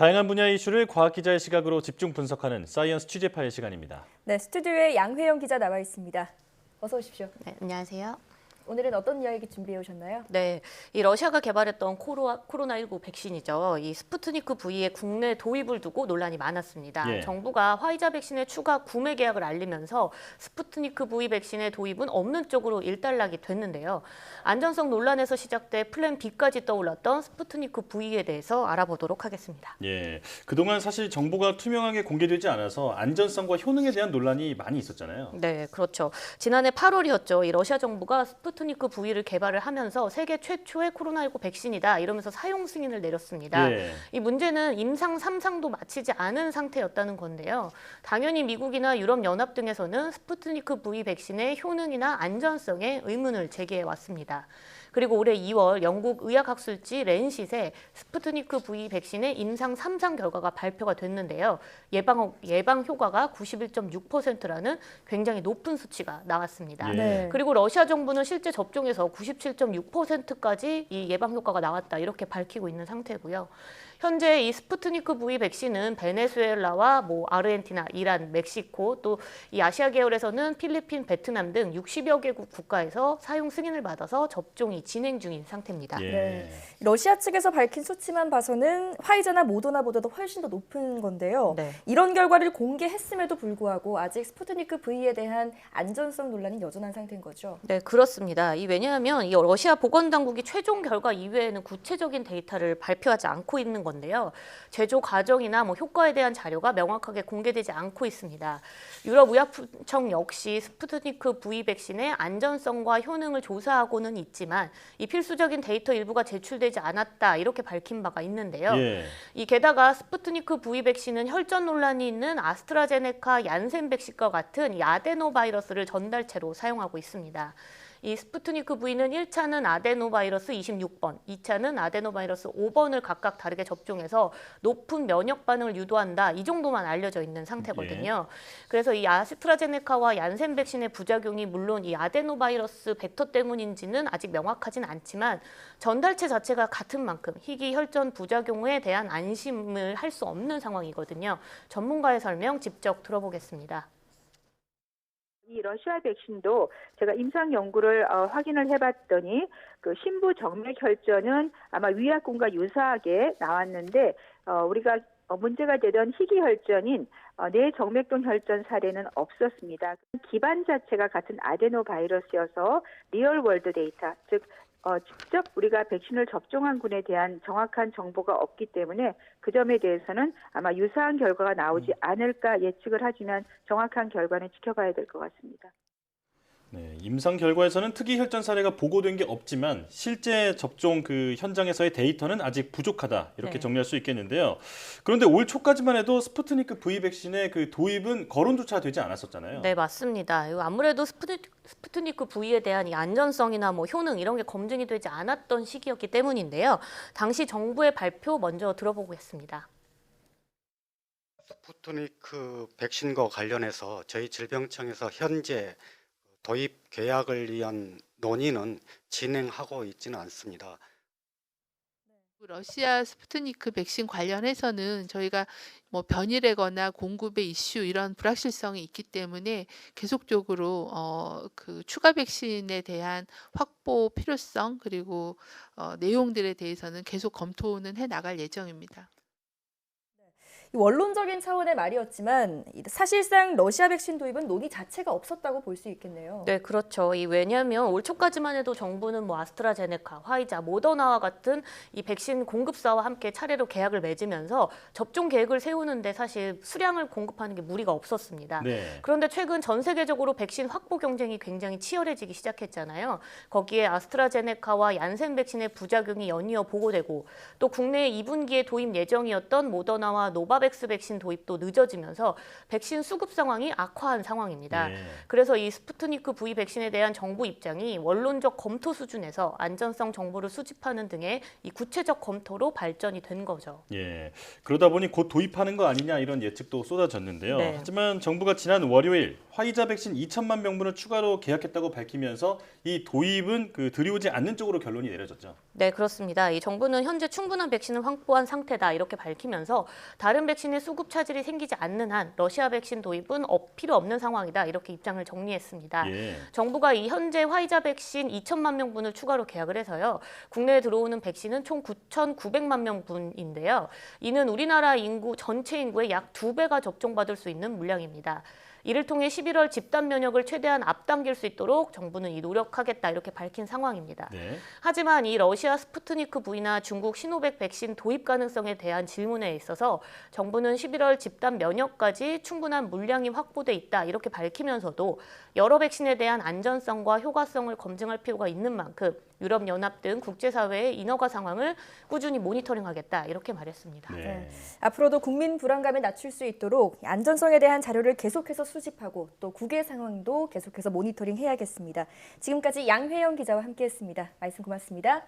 다양한 분야의 이슈를 과학 기자의 시각으로 집중 분석하는 사이언스 취재파의 시간입니다. 네, 스튜디오에 양회영 기자 나와 있습니다. 어서 오십시오. 네, 안녕하세요. 오늘은 어떤 이야기 준비해 오셨나요? 네, 이 러시아가 개발했던 코로나, 코로나19 백신이죠. 이 스푸트니크 V의 국내 도입을 두고 논란이 많았습니다. 예. 정부가 화이자 백신의 추가 구매 계약을 알리면서 스푸트니크 V 백신의 도입은 없는 쪽으로 일단락이 됐는데요. 안전성 논란에서 시작돼 플랜 B까지 떠올랐던 스푸트니크 V에 대해서 알아보도록 하겠습니다. 예, 그동안 사실 정보가 투명하게 공개되지 않아서 안전성과 효능에 대한 논란이 많이 있었잖아요. 네, 그렇죠. 지난해 8월이었죠. 이 러시아 정부가 스푸트 니크 V를 개발을 하면서 세계 최초의 코로나19 백신이다 이러면서 사용 승인을 내렸습니다. 예, 이 문제는 임상 3상도 마치지 않은 상태였다는 건데요. 당연히 미국이나 유럽 연합 등에서는 스푸트니크 V 백신의 효능이나 안전성에 의문을 제기해 왔습니다. 그리고 올해 2월 영국 의학학술지 렌싯에 스푸트니크 V 백신의 임상 3상 결과가 발표가 됐는데요. 예방 예방 효과가 91.6%라는 굉장히 높은 수치가 나왔습니다. 예. 네. 그리고 러시아 정부는 실제 접종에서 97.6%까지 이 예방 효과가 나왔다 이렇게 밝히고 있는 상태고요. 현재 이 스푸트니크 V 백신은 베네수엘라와 뭐 아르헨티나, 이란, 멕시코 또 이 아시아 계열에서는 필리핀, 베트남 등 60여 개국 국가에서 사용 승인을 받아서 접종이 진행 중인 상태입니다. 예. 네. 러시아 측에서 밝힌 수치만 봐서는 화이자나 모더나보다도 훨씬 더 높은 건데요. 네. 이런 결과를 공개했음에도 불구하고 아직 스푸트니크 V에 대한 안전성 논란이 여전한 상태인 거죠. 네, 그렇습니다. 이 왜냐하면 이 러시아 보건 당국이 최종 결과 이외에는 구체적인 데이터를 발표하지 않고 있는 건 데요. 제조 과정이나 뭐 효과에 대한 자료가 명확하게 공개되지 않고 있습니다. 유럽 의약청 역시 스푸트니크 V 백신의 안전성과 효능을 조사하고는 있지만 이 필수적인 데이터 일부가 제출되지 않았다 이렇게 밝힌 바가 있는데요. 예. 이 게다가 스푸트니크 V 백신은 혈전 논란이 있는 아스트라제네카 얀센 백신과 같은 이 아데노 바이러스를 전달체로 사용하고 있습니다. 이 스푸트니크 V는 1차는 아데노바이러스 26번, 2차는 아데노바이러스 5번을 각각 다르게 접종해서 높은 면역 반응을 유도한다. 이 정도만 알려져 있는 상태거든요. 그래서 이 아스트라제네카와 얀센 백신의 부작용이 물론 이 아데노바이러스 벡터 때문인지는 아직 명확하진 않지만 전달체 자체가 같은 만큼 희귀 혈전 부작용에 대한 안심을 할 수 없는 상황이거든요. 전문가의 설명 직접 들어보겠습니다. 이 러시아 백신도 제가 임상 연구를 어, 확인을 해봤더니 그 신부 정맥 혈전은 아마 위약군과 유사하게 나왔는데 어, 우리가 어, 문제가 되던 희귀 혈전인 어, 뇌 정맥동 혈전 사례는 없었습니다. 기반 자체가 같은 아데노 바이러스여서 리얼 월드 데이터 즉 어, 직접 우리가 백신을 접종한 군에 대한 정확한 정보가 없기 때문에 그 점에 대해서는 아마 유사한 결과가 나오지 않을까 예측을 하지만 정확한 결과는 지켜봐야 될 것 같습니다. 네, 임상 결과에서는 특이 혈전 사례가 보고된 게 없지만 실제 접종 그 현장에서의 데이터는 아직 부족하다 이렇게 네. 정리할 수 있겠는데요. 그런데 올 초까지만 해도 스푸트니크 V 백신의 그 도입은 거론조차 되지 않았었잖아요. 네, 맞습니다. 아무래도 스푸트, 스푸트니크 V에 대한 이 안전성이나 뭐 효능 이런 게 검증이 되지 않았던 시기였기 때문인데요. 당시 정부의 발표 먼저 들어보겠습니다. 스푸트니크 백신과 관련해서 저희 질병청에서 현재 도입 계약을 위한 논의는 진행하고 있지는 않습니다. 러시아 스푸트니크 백신 관련해서는 저희가 뭐 변이라거나 공급의 이슈 이런 불확실성이 있기 때문에 계속적으로 어, 그 추가 백신에 대한 확보 필요성 그리고 어, 내용들에 대해서는 계속 검토는 해 나갈 예정입니다. 이 원론적인 차원의 말이었지만 이 사실상 러시아 백신 도입은 논의 자체가 없었다고 볼 수 있겠네요. 네, 그렇죠. 이 왜냐하면 올 초까지만 해도 정부는 뭐 아스트라제네카, 화이자, 모더나와 같은 이 백신 공급사와 함께 차례로 계약을 맺으면서 접종 계획을 세우는데 사실 수량을 공급하는 게 무리가 없었습니다. 네. 그런데 최근 전 세계적으로 백신 확보 경쟁이 굉장히 치열해지기 시작했잖아요. 거기에 아스트라제네카와 얀센 백신의 부작용이 연이어 보고되고 또 국내 2분기에 도입 예정이었던 모더나와 노바 백스 노바백스 백신 도입도 늦어지면서 백신 수급 상황이 악화한 상황입니다. 예. 그래서 이 스푸트니크 V 백신에 대한 정부 입장이 원론적 검토 수준에서 안전성 정보를 수집하는 등의 이 구체적 검토로 발전이 된 거죠. 예. 그러다 보니 곧 도입하는 거 아니냐 이런 예측도 쏟아졌는데요. 네. 하지만 정부가 지난 월요일 화이자 백신 2천만 명분을 추가로 계약했다고 밝히면서 이 도입은 그 들이오지 않는 쪽으로 결론이 내려졌죠. 네, 그렇습니다. 이 정부는 현재 충분한 백신을 확보한 상태다 이렇게 밝히면서 다른 백신의 수급 차질이 생기지 않는 한 러시아 백신 도입은 업, 필요 없는 상황이다 이렇게 입장을 정리했습니다. 예. 정부가 이 현재 화이자 백신 2천만 명분을 추가로 계약을 해서요. 국내에 들어오는 백신은 총 9,900만 명분인데요. 이는 우리나라 인구 전체 인구의 약 두 배가 접종받을 수 있는 물량입니다. 이를 통해 11월 집단 면역을 최대한 앞당길 수 있도록 정부는 이 노력하겠다 이렇게 밝힌 상황입니다. 네. 하지만 이 러시아 스푸트니크 V나 중국 시노백 백신 도입 가능성에 대한 질문에 있어서 정부는 11월 집단 면역까지 충분한 물량이 확보돼 있다 이렇게 밝히면서도 여러 백신에 대한 안전성과 효과성을 검증할 필요가 있는 만큼 유럽 연합 등 국제사회의 인허가 상황을 꾸준히 모니터링하겠다 이렇게 말했습니다. 네. 앞으로도 국민 불안감을 낮출 수 있도록 안전성에 대한 자료를 계속해서 수집하고 또 국외 상황도 계속해서 모니터링 해야겠습니다. 지금까지 양회영 기자와 함께했습니다. 말씀 고맙습니다.